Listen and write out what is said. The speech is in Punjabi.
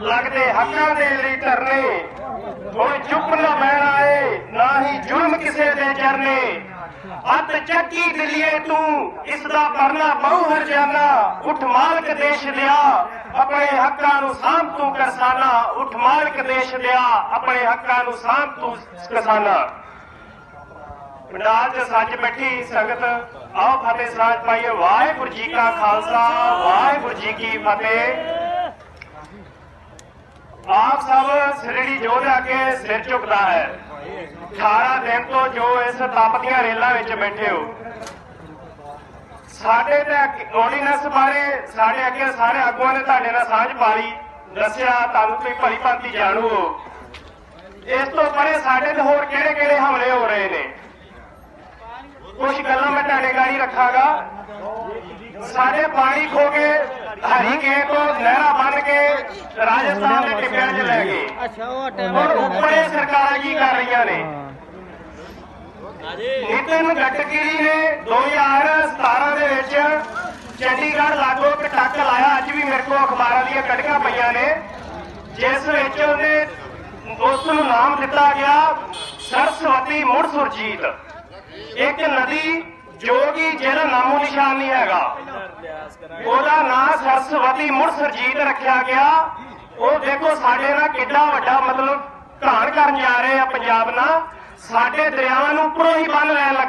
ਲੱਗਦੇ ਹੱਕਾਂ ਦੇ ਲਈ ਧਰਨੇ। ਹੁਣ ਚੁੱਪ ਨਾ ਬਹਿਣਾ ਏ ਨਾ ਹੀ ਜ਼ੁਲਮ ਕਿਸੇ ਦੇ ਚਰਨੇ। ਅੱਤ ਚੱਕੀ ਦਿੱਲੀਏ ਤੂੰ, ਇਸ ਦਾ ਪਰਨਾ ਬਹੁ ਹਰਜਾਨਾ। ਉੱਠ ਮਾਲਕ ਦੇਸ਼ ਲਿਆ, ਆਪਣੇ ਹੱਕਾਂ ਨੂੰ ਸਾਂਭ ਤੂੰ ਕਿਸਾਨਾ ਉਠ ਮਾਲਕ ਦੇਸ਼ ਲਿਆ, ਆਪਣੇ ਹੱਕਾਂ ਨੂੰ ਸਾਂਭ ਤੂੰ ਕਿਸਾਨਾ ਪੰਡਾਲ 'ਚ ਸੱਜ ਬੈਠੀ ਸੰਗਤ, ਆਓ ਫਤਿਹ ਸਾਜ ਪਾਈਏ। ਵਾਹਿਗੁਰੂ ਜੀ ਕਾ ਖਾਲਸਾ, ਵਾਹਿਗੁਰੂ ਜੀ ਕੀ ਫਤਿਹ। ਆਪ ਸਭ ਸ੍ਰੀੜੀ ਜੋਧ ਅੱਗੇ ਸਿਰ ਝੁਕਦਾ ਹੈ। 18 ਦਿਨ ਤੋਂ ਜੋ ਇਸ ਤਪਦੀਆਂ ਰੇਲਾਂ ਵਿੱਚ ਬੈਠੇ ਹੋ। ਸਾਡੇ ਤੇ ਆਰਡੀਨੈਂਸ ਬਾਰੇ ਸਾਡੇ ਅੱਗੇ ਸਾਰੇ ਆਗੂਆਂ ਨੇ ਤੁਹਾਡੇ ਨਾਲ ਸਾਂਝ ਪਾ ਦੱਸਿਆ, ਤੁਹਾਨੂੰ ਤੁਸੀਂ ਭਲੀ ਭਾਂਤੀ ਜਾਣੂ ਹੋ। ਇਸ ਤੋਂ ਪਰੇ ਸਾਡੇ ਤੇ ਹੋਰ ਕਿਹੜੇ ਕਿਹੜੇ ਹਮਲੇ ਹੋ ਰਹੇ ਨੇ? ਕੁਝ ਗੱਲਾਂ ਮੈਂ ਤੁਹਾਡੇ ਗਾੜੀ ਰੱਖਾਂਗਾ। ਸਾਡੇ ਪਾਣੀ ਖੋ ਕੇ ਹਰੀਕੇ ਤੋਂ ਨਹਿਰਾ ਰਾਜਸਥਾਨ ਦੇ ਟਿੱਬਿਆਂ 'ਚ ਲੈ ਗਏ। ਅੱਛਾ ਉਹ ਹੁਣ ਉੱਪਰੇ ਸਰਕਾਰਾਂ ਕੀ ਕਰ ਰਹੀਆਂ ਨੇ? ਨਿਤਿਨ ਗਡਕਰੀ ਨੇ 2017 ਦੇ ਵਿੱਚ ਚੰਡੀਗੜ੍ਹ ਲਾਗੋ ਇੱਕ ਟੱਕ ਲਾਇਆ ਅੱਜ ਵੀ ਮੇਰੇ ਕੋਲ ਅਖਬਾਰਾਂ ਦੀਆਂ ਕੱਢੀਆਂ ਪਈਆਂ ਨੇ। ਜਿਸ ਵਿੱਚ ਉਹਨੇ ਉਸ ਨੂੰ ਨਾਮ ਦਿੱਤਾ ਗਿਆ ਸਰਸਵਤੀ ਮੁੜ ਸੁਰਜੀਤ। ਇੱਕ ਨਦੀ ਜੋ ਕਿ ਜਿਹਦਾ ਨਾਮੋ ਨਿਸ਼ਾਨ ਨਹੀਂ ਹੈਗਾ। ਉਹਦਾ ਨਾਂ ਸਰਸਵਤੀ ਮੁੜ ਸੁਰਜੀਤ ਰੱਖਿਆ ਗਿਆ। ਉਹ ਦੇਖੋ, ਸਾਡੇ ਨਾਲ ਕਿੱਡਾ ਵੱਡਾ ਮਤਲਬ ਘਾਣ ਕਰਨ ਜਾ ਰਹੇ ਆ ਪੰਜਾਬ ਨਾਲ। ਸਾਡੇ ਦਰਿਆਵਾਂ ਨੂੰ ਉੱਪਰੋਂ ਹੀ ਬੰਨ ਲੈਣ ਲੱਗੇ